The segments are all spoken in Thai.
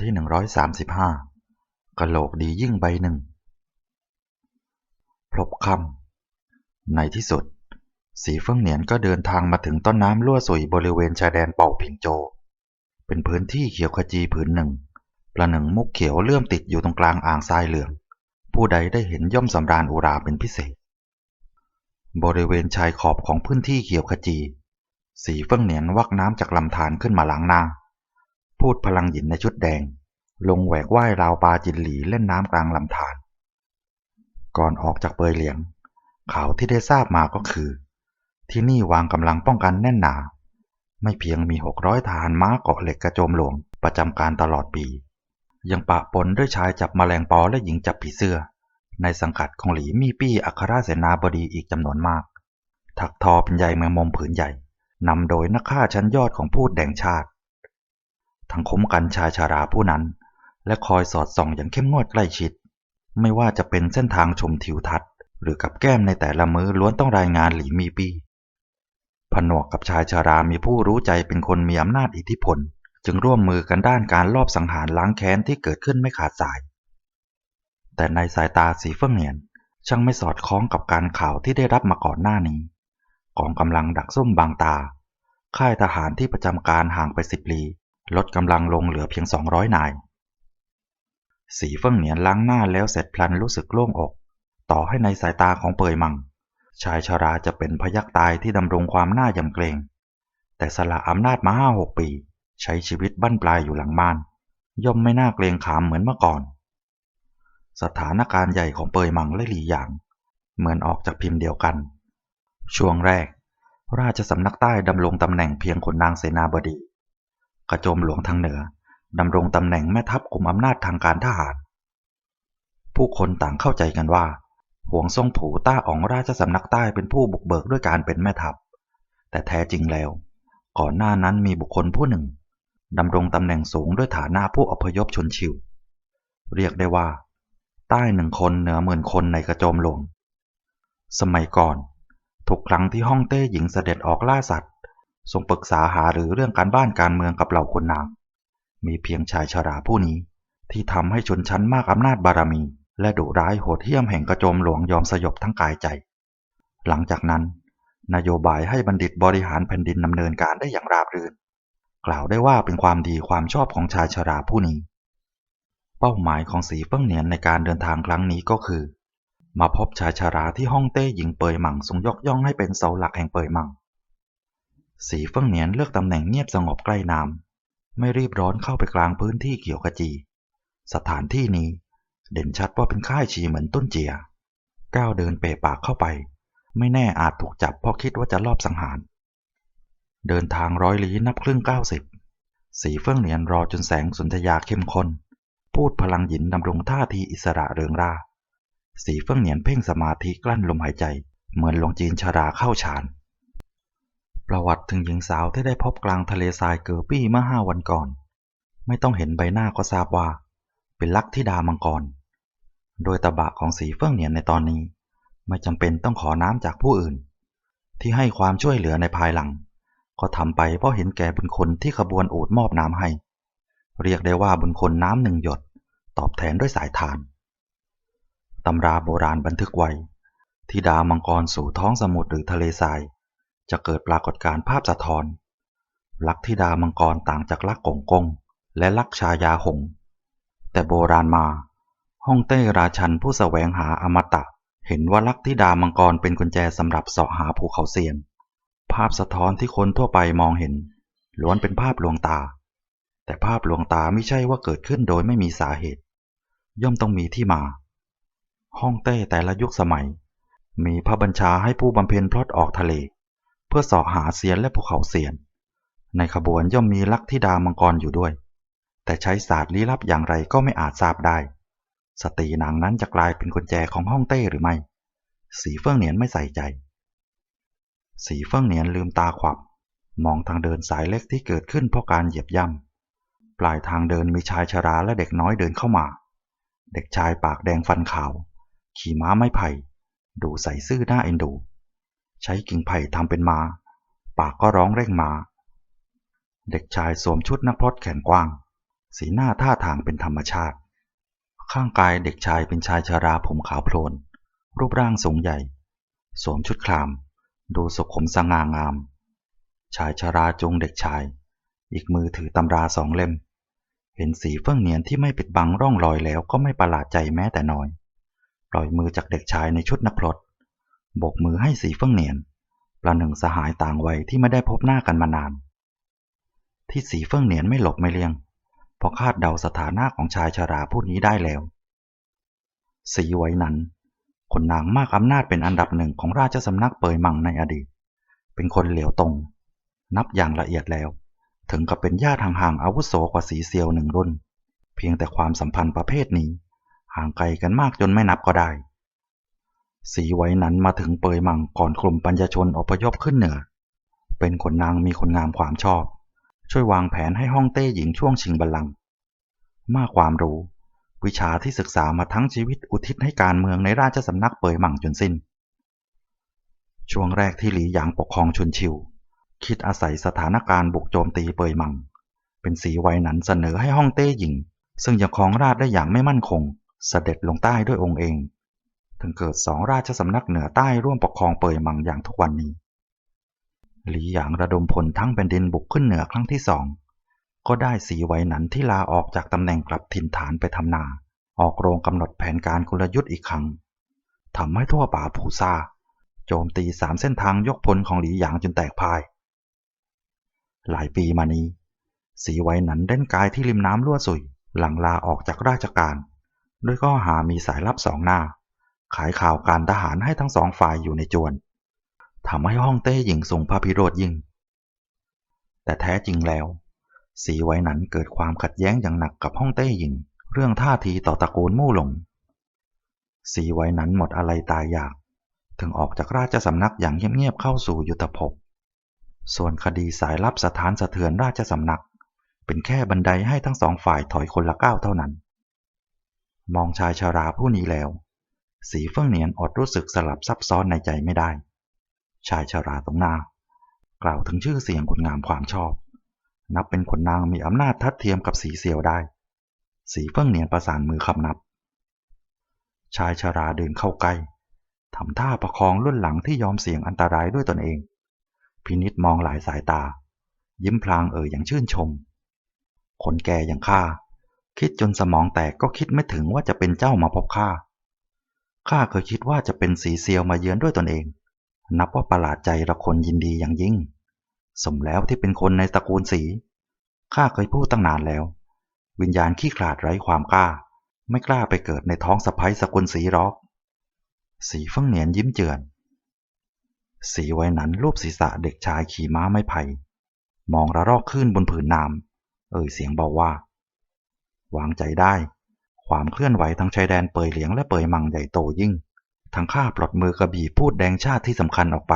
ที่ 135กะโหลกดียิ่งใบหนึ่ง พลบคำในที่สุด สีเฟิ่งเหนียนก็เดินทางมาถึงต้นน้ำรั่วสุยบริเวณชายแดนเป่าผิงโจ เป็นพื้นที่เขียวขจีผืนหนึ่ง ประหนึ่งมุกเขียวเลื่อมติดอยู่ตรงกลางอ่างทรายเหลือง ผู้ใดได้เห็นย่อมสำราญอุราเป็นพิเศษ บริเวณชายขอบของพื้นที่เขียวขจี สีเฟิ่งเหนียนวักน้ำจากลำธารขึ้นมาล้างหน้า พูดพลังหยินในชุดแดง ลงแหวกว่ายราวปลาจินหลีเล่นน้ำกลางลำธารก่อนออกจากเปยเหลียง ข่าวที่ได้ทราบมาก็คือ ที่นี่วางกำลังป้องกันแน่นหนา ไม่เพียงมีหกร้อยทหารม้าเกาะเหล็กกระโจมหลวงประจำการตลอดปี ยังปะปนด้วยชายจับแมลงปอและหญิงจับผีเสื้อ ในสังกัดของหลีมี่ปี้อัครราเสนาบดีอีกจำนวนมาก ถักทอเป็นใยแมงมมผืนใหญ่นำโดยนักฆ่าชั้นยอดของผู้แดงชาติ ทั้งคุ้มกันชายชาราผู้นั้น และคอยสอดส่องอย่างเข้มงวดใกล้ชิด ไม่ว่าจะเป็นเส้นทางชมทิวทัศน์ หรือกับแก้มในแต่ละมื้อล้วนต้องรายงานหลีมีปีผนวกกับชายชารามีผู้รู้ใจเป็นคนมีอำนาจอิทธิพล จึงร่วมมือกันด้านการลอบสังหารล้างแค้นที่เกิดขึ้นไม่ขาดสาย แต่ในสายตาสีเฟื่องเนียนช่างไม่สอดคล้องกับการข่าวที่ได้รับมาก่อนหน้านี้กองกำลังดักซุ่มบางตา ค่ายทหารที่ประจำการห่างไปสิบลี ลดกำลังลงเหลือเพียงสองร้อยนาย สีเฟื่องเหนียนล้างหน้าแล้วเสร็จพลันรู้สึกโล่งอก ต่อให้ในสายตาของเปยมัง ชายชาราจะเป็นพยักตายที่ดำรงความน่ายำเกรง แต่สละอำนาจมาห้าหกปี ใช้ชีวิตบั้นปลายอยู่หลังบ้าน ย่อมไม่น่าเกรงขามเหมือนเมื่อก่อน สถานการณ์ใหญ่ของเปยมังและหลีหยาง เหมือนออกจากพิมพ์เดียวกัน ช่วงแรก ราชสำนักใต้ดำรงตำแหน่งเพียงขุนนางเสนาบดี กระโจมหลวงทางเหนือดำรงตำแหน่งแม่ทัพกลุ่มอำนาจทางการทหาร ผู้คนต่างเข้าใจกันว่าหวงทรงผูต้าอ๋องราชสำนักใต้เป็นผู้บุกเบิกด้วยการเป็นแม่ทัพ แต่แท้จริงแล้ว ก่อนหน้านั้นมีบุคคลผู้หนึ่งดำรงตำแหน่งสูงด้วยฐานะผู้อพยพชนชิว เรียกได้ว่า ใต้หนึ่งคนเหนือหมื่นคนในกระโจมหลวง สมัยก่อน ทุกครั้งที่ฮ่องเต้หญิงเสด็จออกล่าสัตว์ ทรงปรึกษาหาหรือเรื่องการบ้านการเมืองกับเหล่าคนนาง มีเพียงชายชราผู้นี้ ที่ทำให้ชนชั้นมากอำนาจบารมี และดุร้ายโหดเหี้ยมแห่งกระโจมหลวงยอมสยบทั้งกายใจ หลังจากนั้น นโยบายให้บัณฑิตบริหารแผ่นดินดำเนินการได้อย่างราบรื่น กล่าวได้ว่าเป็นความดีความชอบของชายชราผู้นี้ เป้าหมายของสีเฟิ่งเหนียนในการเดินทางครั้งนี้ก็คือ มาพบชายชราที่ห้องเต้หญิงเปยหมังทรงยกย่องให้เป็นเสาหลักแห่งเปยหมัง สีเฟิ่งเหนียนเลือกตำแหน่งเงียบสงบใกล้น้ำไม่รีบร้อนเข้าไปกลางพื้นที่เขียวขจี สถานที่นี้ เด่นชัดว่าเป็นค่ายชีเหมือนต้นเจีย ก้าวเดินเปปากเข้าไป ไม่แน่อาจถูกจับเพราะคิดว่าจะลอบสังหาร เดินทางร้อยลี้นับครึ่งเก้าสิบสีเฟื่องเหนียนรอจนแสงสุนทยาเข้มข้น พูดพลังหยินดำรงท่าทีอิสระเริงร่า สีเฟื่องเหนียนเพ่งสมาธิกลั้นลมหายใจ เหมือนหลวงจีนชาราเข้าฌาน ประวัติถึงหญิงสาวที่ได้พบกลางทะเลทรายเกอร์ปี้เมื่อห้าวันก่อน ไม่ต้องเห็นใบหน้าก็ทราบว่า เป็นลักธิดามังกร โดยตะบะของสีเฟื่องเหนียนในตอนนี้ ไม่จำเป็นต้องขอน้ำจากผู้อื่น ที่ให้ความช่วยเหลือในภายหลัง ก็ทำไปเพราะเห็นแก่บุญคนที่ขบวนอูดมอบน้ำให้ เรียกได้ว่าบุญคนน้ำหนึ่งหยด ตอบแทนด้วยสายทานตำราโบราณบันทึกไว้ที่ดามังกรสู่ท้องสมุทรหรือทะเลทราย จะเกิดปรากฏการณ์ภาพสะท้อน ลักธิดามังกรต่างจากลักกงกง และลักชายาหง แต่โบราณมาฮ่องเต้ราชันผู้สแสวงหาอมตะ เห็นว่าลักธิดามังกรเป็นกุญแจสำหรับเสาะหาภูเขาเซียน ภาพสะท้อนที่คนทั่วไปมองเห็น ล้วนเป็นภาพลวงตา แต่ภาพลวงตาไม่ใช่ว่าเกิดขึ้นโดยไม่มีสาเหตุ ย่อมต้องมีที่มาฮ่องเต้แต่ละยุคสมัย มีพระบัญชาให้ผู้บำเพ็ญพลอดออกทะเล เพื่อสาะหาเซียนและภูเขาเซียน ในขบวนย่อมมีลักธิดามังกรอยู่ด้วย แต่ใช้ศาสตร์ลี้ลับอย่างไรก็ไม่อาจทราบได้ สตรีนางนั้นจะกลายเป็นกุญแจของฮ่องเต้หรือไม่ สีเฟื่องเหนียนไม่ใส่ใจ สีเฟื่องเหนียนลืมตาขวับ มองทางเดินสายเล็กที่เกิดขึ้นเพราะการเหยียบย่ำปลายทางเดินมีชายชราและเด็กน้อยเดินเข้ามา เด็กชายปากแดงฟันขาว ขี่ม้าไม้ไผ่ ดูใส่ซื่อหน้าเอ็นดู ใช้กิ่งไผ่ทำเป็นมา ปากก็ร้องเร่งมา เด็กชายสวมชุดนักพรตแขนกว้าง สีหน้าท่าทางเป็นธรรมชาติ ข้างกายเด็กชายเป็นชายชาราผมขาวโพลน รูปร่างสูงใหญ่ สวมชุดคราม ดูสุขุมสง่างาม ชายชาราจูงเด็กชาย อีกมือถือตำราสองเล่ม เห็นสีเฟื่องเนียนที่ไม่ปิดบังร่องรอยแล้วก็ไม่ประหลาดใจแม้แต่น้อย ปล่อยมือจากเด็กชายในชุดนักพรต บกมือให้สีเฟื่องเนียน ประหนึ่งสหายต่างวัยที่ไม่ได้พบหน้ากันมานาน ที่สีเฟื่องเนียนไม่หลบไม่เลี่ยงเพราะคาดเดาสถานะของชายชาราผู้นี้ได้แล้ว สีไว้นั้นคนนางมากอำนาจเป็นอันดับหนึ่งของราชสำนักเปยมังในอดีต เป็นคนเหลียวตรง นับอย่างละเอียดแล้ว ถึงกับเป็นญาติห่างๆอาวุโสกว่าสีเซียวหนึ่งรุ่น เพียงแต่ความสัมพันธ์ประเภทนี้ ห่างไกลกันมากจนไม่นับก็ได้ สีไว้นั้นมาถึงเปยมังก่อนกลุ่มปัญญชนอพยพขึ้นเหนือ เป็นคนนางมีคนงามความชอบ ช่วยวางแผนให้ห้องเต้หญิงช่วงชิงบัลลังก์มากความรู้ วิชาที่ศึกษามาทั้งชีวิตอุทิศให้การเมืองในราชสำนักเปยมังจนสิ้น ช่วงแรกที่หลีหยางปกครองชุนชิว คิดอาศัยสถานการณ์บุกโจมตีเปยมัง เป็นสีไว้นั้นเสนอให้ห้องเต้หญิง ซึ่งยังครองราชได้อย่างไม่มั่นคง เสด็จลงใต้ด้วยองค์เอง ถึงเกิดสองราชสำนักเหนือใต้ร่วมปกครองเปยมังอย่างทุกวันนี้ หลีหยางระดมพลทั้งแผ่นดินบุกขึ้นเหนือครั้งที่สอง ก็ได้สีไว้นั้นที่ลาออกจากตำแหน่งกลับถิ่นฐานไปทำนา ออกโรงกำหนดแผนการกลยุทธ์อีกครั้งทำให้ทั่วป่าผูซาโจมตีสามเส้นทางยกพลของหลีหยางจนแตกพ่าย หลายปีมานี้ สีไว้นั้นเล่นกายที่ริมน้ำรั่วสุยหลังลาออกจากราชการ ด้วยก็หามีสายลับสองหน้า ขายข่าวการทหารให้ทั้งสองฝ่ายอยู่ในจวนทำให้ห้องเต้หญิงส่งพระพิโรธยิ่ง แต่แท้จริงแล้ว สีไว้นั้นเกิดความขัดแย้งอย่างหนักกับห้องเต้หญิง เรื่องท่าทีต่อตระกูลมู่หลง สีไว้นั้นหมดอะไรตายอยาก ถึงออกจากราชสำนักอย่างเงียบๆเข้าสู่ยุทธภพ ส่วนคดีสายลับสถานสะเทือนราชสำนัก เป็นแค่บันไดให้ทั้งสองฝ่ายถอยคนละก้าวเท่านั้น มองชายชาราผู้นี้แล้ว สีเฟื่องเนียนอดรู้สึกสลับซับซ้อนในใจไม่ได้ ชายชาราตรงหน้า กล่าวถึงชื่อเสียงคนงามความชอบ นับเป็นคนนางมีอำนาจทัดเทียมกับสีเซียวได้ สีเฟื่องเนียนประสานมือคำนับ ชายชาราเดินเข้าใกล้ทำท่าประคองรุ่นหลังที่ยอมเสี่ยงอันตรายด้วยตนเอง พินิษมองหลายสายตา ยิ้มพลางเอ่ยอย่างชื่นชม คนแก่อย่างข้าคิดจนสมองแตกก็คิดไม่ถึงว่าจะเป็นเจ้ามาพบข้า ข้าเคยคิดว่าจะเป็นสีเซียวมาเยือนด้วยตนเอง นับว่าประหลาดใจละคนยินดีอย่างยิ่ง สมแล้วที่เป็นคนในตระกูลสี ข้าเคยพูดตั้งนานแล้ว วิญญาณขี้ขลาดไร้ความกล้า ไม่กล้าไปเกิดในท้องสะพ้ยสกุลสีรอก สีฟื่องเหนียนยิ้มเจือน สีไว้นั้นรูปศีรษะเด็กชายขี่ม้าไม่ไผ่ มองระรอกขึ้นบนผืนน้ำเอ่ยเสียงเบาว่า วางใจได้ ความเคลื่อนไหวทางชายแดนเปยเหลียงและเปยมังใหญ่โตยิ่งทั้งข้าปลดมือกระบี่พูดแดงชาติที่สำคัญออกไป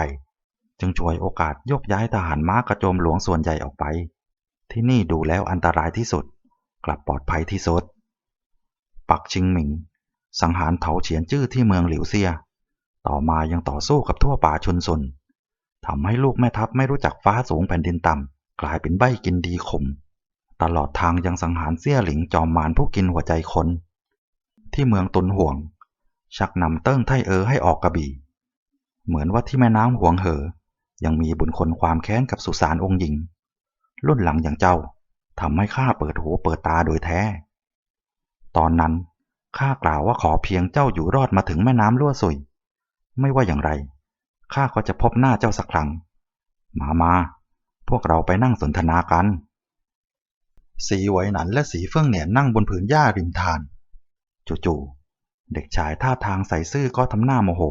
จึงช่วยโอกาสยกย้ายทหารม้ากระโจมหลวงส่วนใหญ่ออกไป ที่นี่ดูแล้วอันตรายที่สุด กลับปลอดภัยที่สุด ปักชิงหมิง สังหารเถาเฉียนจื้อที่เมืองหลิวเซีย ต่อมายังต่อสู้กับทั่วป่าชนสุนทำให้ลูกแม่ทัพไม่รู้จักฟ้าสูงแผ่นดินต่ำกลายเป็นใบกินดีขม ตลอดทางยังสังหารเสี่ยหลิงจอมมารผู้กินหัวใจคน ที่เมืองตุนห่วง ชักนำเติ้งไทเออให้ออกกระบี่ เหมือนว่าที่แม่น้ำห่วงเหอ ยังมีบุญคนความแค้นกับสุสานองค์หญิง รุ่นหลังอย่างเจ้าทำให้ข้าเปิดหูเปิดตาโดยแท้ ตอนนั้นข้ากล่าวว่าขอเพียงเจ้าอยู่รอดมาถึงแม่น้ำรั่วสุย ไม่ว่าอย่างไรข้าก็จะพบหน้าเจ้าสักครั้ง มามา พวกเราไปนั่งสนทนากัน สีไหวหนันและสีเฟื่องเหนียนนั่งบนผืนหญ้าริมทาน จู่ๆ เด็กชายท่าทางใส่ซื่อก็ทำหน้าโมโห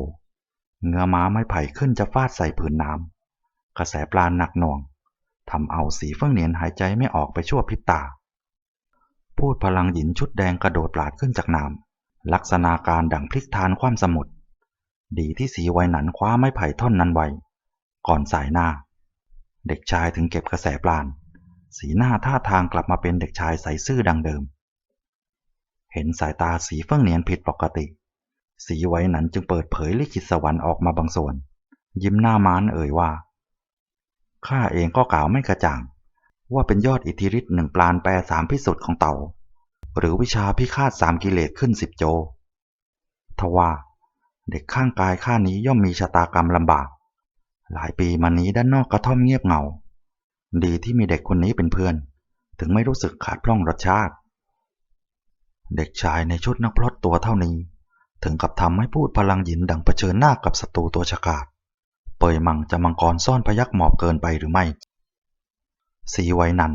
เงื้อม้าไม้ไผ่ขึ้นจะฟาดใส่ผืนน้ำ กระแสปลาหนักหน่วงทำเอาสีเฟื่องเหนียนหายใจไม่ออกไปชั่วพริบตา พูดพลังหยินชุดแดงกระโดดปลาดขึ้นจากน้ำลักษณะการดั่งพลิกทานความสมุทรดีที่สีไวหนันคว้าไม้ไผ่ท่อนนั้นไวก่อนสายหน้า เด็กชายถึงเก็บกระแสปลาน สีหน้าท่าทางกลับมาเป็นเด็กชายใสซื่อดังเดิม เห็นสายตาสีเฟื่องเนียนผิดปกติ สีไว้นั้นจึงเปิดเผยลิขิตสวรรค์ออกมาบางส่วน ยิ้มหน้ามานเอ่ยว่า ข้าเองก็กล่าวไม่กระจ่าง ว่าเป็นยอดอิทธิฤทธิ์หนึ่งปราณแปรสามพิสุทธิ์ของเต่า หรือวิชาพิฆาตสามกิเลสขึ้นสิบโจ ทว่า เด็กข้างกายข้านี้ย่อมมีชะตากรรมลำบาก หลายปีมานี้ด้านนอกกระท่อมเงียบเหงา ดีที่มีเด็กคนนี้เป็นเพื่อน ถึงไม่รู้สึกขาดพร่องรสชาติ เด็กชายในชุดนักพลอตตัวเท่านี้ ถึงกับทำให้พูดพลังหยินดังเผชิญหน้ากับศัตรูตัวฉกาจเปยมังจะมังกรซ่อนพยักหมอบเกินไปหรือไม่ สีวัยนัน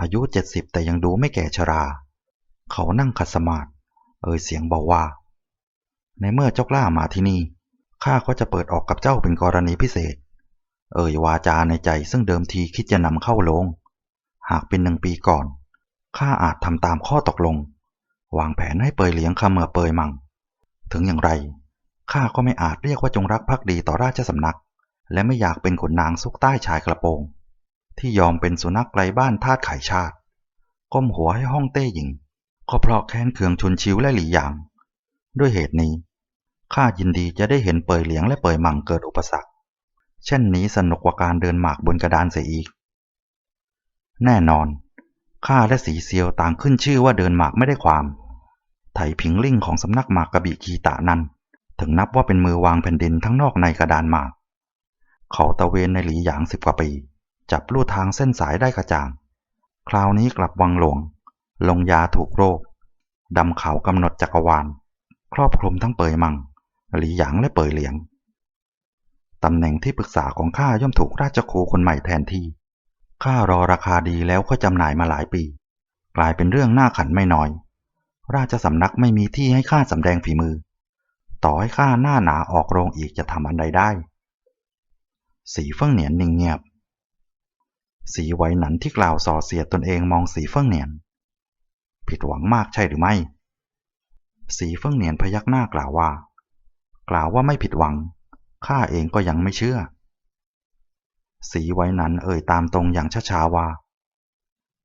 อายุเจ็ดสิบแต่ยังดูไม่แก่ชรา เขานั่งขัดสมาธิเอ่ยเสียงเบาว่า ในเมื่อเจ้ากล้ามาที่นี่ข้าก็จะเปิดออกกับเจ้าเป็นกรณีพิเศษ เอ่ยวาจาในใจซึ่งเดิมทีคิดจะนำเข้าลง หากเป็นหนึ่งปีก่อน ข้าอาจทำตามข้อตกลง วางแผนให้เปยเหลียงคาเมือเปยมัง ถึงอย่างไร ข้าก็ไม่อาจเรียกว่าจงรักภักดีต่อราชสำนัก และไม่อยากเป็นขุนนางซุกใต้ชายกระโปรง ที่ยอมเป็นสุนัขไร้บ้านทาสไข่ชาติ ก้มหัวให้ห้องเต้หญิง ก็เพราะแค้นเคืองชุนชิวและหลีหยาง ด้วยเหตุนี้ ข้ายินดีจะได้เห็นเปยเหลียงและเปยมังเกิดอุปสรรค เช่นนี้สนุกกว่าการเดินหมากบนกระดานเสียอีก แน่นอน ข้าและสีเซียวต่างขึ้นชื่อว่าเดินหมากไม่ได้ความ ไถผิงลิ่งของสำนักหมากกระบี่กีตะนั้น ถึงนับว่าเป็นมือวางแผ่นดินทั้งนอกในกระดานหมาก เขาตะเวนในหลีหยางสิบกว่าปี จับลู่ทางเส้นสายได้กระจ่าง คราวนี้กลับวังหลวง ลงยาถูกโรค ดำเขากำหนดจักรวาล ครอบคลุมทั้งเปยมัง หลีหยางและเปยเหลียง ตำแหน่งที่ปรึกษาของข้าย่อมถูกราชครูคนใหม่แทนที่ ข้ารอราคาดีแล้วค่อยจำหน่ายมาหลายปี กลายเป็นเรื่องน่าขันไม่น้อย ราชสำนักไม่มีที่ให้ข้าสำแดงฝีมือ ต่อให้ข้าหน้าหนาออกโรงอีกจะทำอันใดได้ สีเฟิ่งเหนียนนิ่งเงียบ สีไว้หนันที่กล่าวส่อเสียดตนเองมองสีเฟิ่งเหนียน ผิดหวังมากใช่หรือไม่ สีเฟิ่งเหนียนพยักหน้ากล่าวว่า กล่าวว่าไม่ผิดหวัง ข้าเองก็ยังไม่เชื่อ สีไว้นั้นเอ่ยตามตรงอย่างช้าๆว่า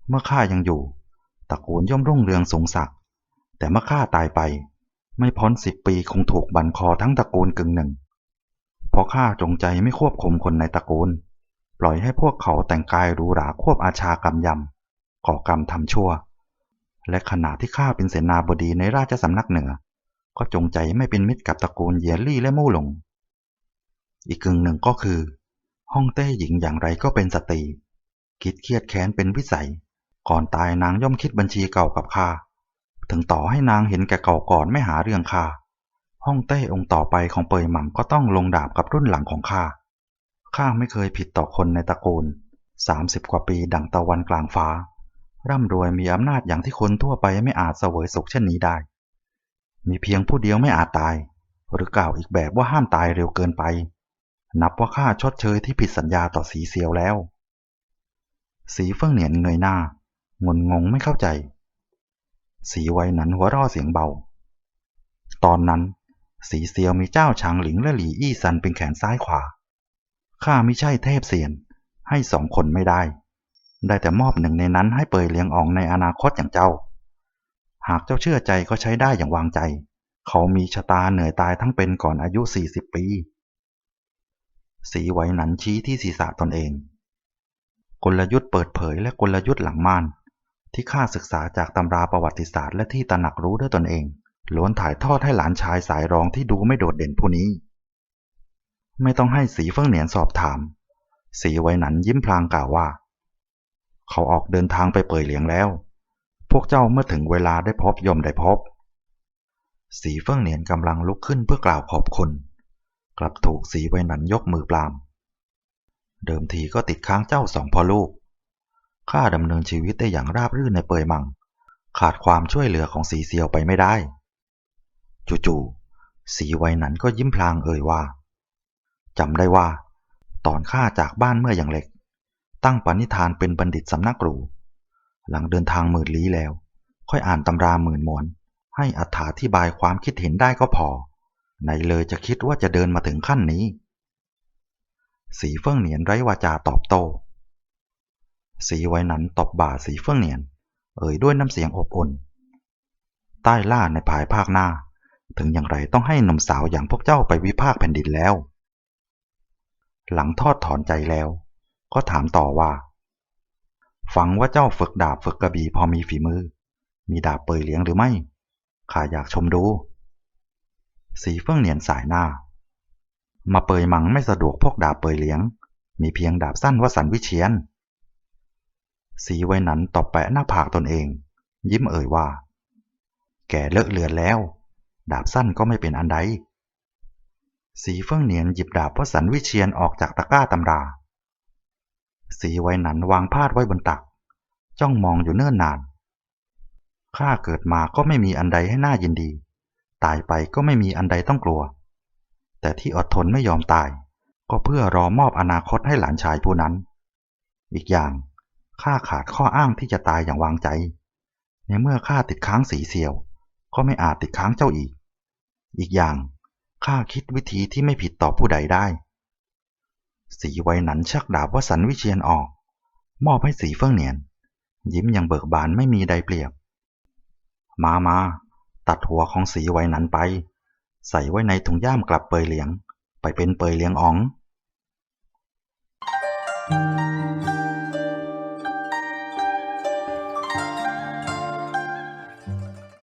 เมื่อข้ายังอยู่ตระกูลย่อมรุ่งเรืองสูงสักแต่เมื่อข้าตายไป ไม่พ้นสิบปีคงถูกบันคอทั้งตระกูลกึ่งหนึ่ง เพราะข้าจงใจไม่ควบคุมคนในตระกูล ปล่อยให้พวกเขาแต่งกายหรูหราควบอาชากรรมยำก่อกรรมทำชั่ว และขณะที่ข้าเป็นเสนาบดีในราชสำนักเหนือ ก็จงใจไม่เป็นมิตรกับตระกูลเยียลี่และมู่หลง อีกกึ่งหนึ่งก็คือ ห้องเต้หญิงอย่างไรก็เป็นสตรี คิดเครียดแค้นเป็นวิสัย ก่อนตายนางย่อมคิดบัญชีเก่ากับข้าถึงต่อให้นางเห็นแก่เก่าก่อนไม่หาเรื่องข้าห้องเต้องค์ต่อไปของเปยหม่ำก็ต้องลงดาบกับรุ่นหลังของข้าข้าไม่เคยผิดต่อคนในตระกูล 30 กว่าปีดั่งตะวันกลางฟ้า ร่ำรวยมีอำนาจอย่างที่คนทั่วไปไม่อาจเสวยสุขเช่นนี้ได้ มีเพียงผู้เดียวไม่อาจตาย หรือกล่าวอีกแบบว่าห้ามตายเร็วเกินไป นับว่าข้าชดเชยที่ผิดสัญญาต่อสีเซียวแล้ว สีเฟิ่องเหนียนเงยหน้างนงงไม่เข้าใจ สีไว้นั้นหัวร่อเสียงเบา ตอนนั้น สีเซียวมีเจ้าชางหลิงและหลี่อี้ซันเป็นแขนซ้ายขวา ข้าไม่ใช่เทพเสียน ให้สองคนไม่ได้ ได้แต่มอบหนึ่งในนั้นให้เปยเลี้ยงอองในอนาคตอย่างเจ้า หากเจ้าเชื่อใจก็ใช้ได้อย่างวางใจ เขามีชะตาเหนื่อยตายทั้งเป็นก่อนอายุ 40 ปี สีไวหนันชี้ที่ศีรษะตนเอง กลยุทธ์เปิดเผยและกลยุทธ์หลังม่าน ที่ข้าศึกษาจากตำราประวัติศาสตร์และที่ตระหนักรู้ด้วยตนเองล้วนถ่ายทอดให้หลานชายสายรองที่ดูไม่โดดเด่นผู้นี้ ไม่ต้องให้สีเฟิ่งเหนียนสอบถาม สีไวหนันยิ้มพลางกล่าวว่า เขาออกเดินทางไปเปยเหลียงแล้ว พวกเจ้าเมื่อถึงเวลาได้พบย่อมได้พบ สีเฟิ่งเหนียนกำลังลุกขึ้นเพื่อกล่าวขอบคุณ กลับถูกสีไวหนันยกมือปราม เดิมทีก็ติดค้างเจ้าสองพ่อลูก ข้าดำเนินชีวิตได้อย่างราบรื่นในเปยมัง ขาดความช่วยเหลือของสีเซียวไปไม่ได้ จู่ๆสีไวนันก็ยิ้มพลางเอ่ยว่าจำได้ว่า ตอนข้าจากบ้านเมื่ออย่างเล็ก ตั้งปณิธานเป็นบัณฑิตสำนักครูหลังเดินทางหมื่นลี้แล้ว ค่อยอ่านตำราหมื่นมวน ให้อธิบายความคิดเห็นได้ก็พอ ไหนเลยจะคิดว่าจะเดินมาถึงขั้นนี้ สีเฟื่องเหนียนไร้วาจาตอบโต้สีไว้นั้นตบบ่าสีเฟื่องเหนียน เอ่ยด้วยน้ำเสียงอบอุ่น ใต้ล่าในภายภาคหน้า ถึงอย่างไรต้องให้หนุ่มสาวอย่างพวกเจ้าไปวิพากษ์แผ่นดินแล้ว หลังทอดถอนใจแล้ว ก็ถามต่อว่า ฟังว่าเจ้าฝึกดาบฝึกกระบี่พอมีฝีมือ มีดาบเปยเลี้ยงหรือไม่ข้าอยากชมดู สีเฟื่องเหนียนสายหน้า มาเปยมังไม่สะดวกพวกดาบเปยเลี้ยง มีเพียงดาบสั้นวสันวิเชียน สีไว้นั้นตบแปะหน้าผากตนเอง ยิ้มเอ่ยว่า แก่เลอะเลือนแล้ว ดาบสั้นก็ไม่เป็นอันใด สีเฟื่องเหนียนหยิบดาบวสันวิเชียนออกจากตะกร้าตำรา สีไว้นั้นวางพาดไว้บนตัก จ้องมองอยู่เนิ่นนานข้าเกิดมาก็ไม่มีอันใดให้หน่ายินดี ตายไปก็ไม่มีอันใดต้องกลัว แต่ที่อดทนไม่ยอมตาย ก็เพื่อรอมอบอนาคตให้หลานชายผู้นั้น อีกอย่างข้าขาดข้ออ้างที่จะตายอย่างวางใจ ในเมื่อข้าติดค้างสีเสียว ก็ไม่อาจติดค้างเจ้าอีก อีกอย่างข้าคิดวิธีที่ไม่ผิดต่อผู้ใดได้ สีไว้นั้นชักดาบวสันวิเชียนออก มอบให้สีเฟื่องเหนียน ยิ้มอย่างเบิกบานไม่มีใดเปรียบ มามา ตัดหัวของสีไว้นั้นไป ใส่ไว้ในถุงย่ามกลับเปยเหลียง ไปเป็นเปยเหลียงอ๋อง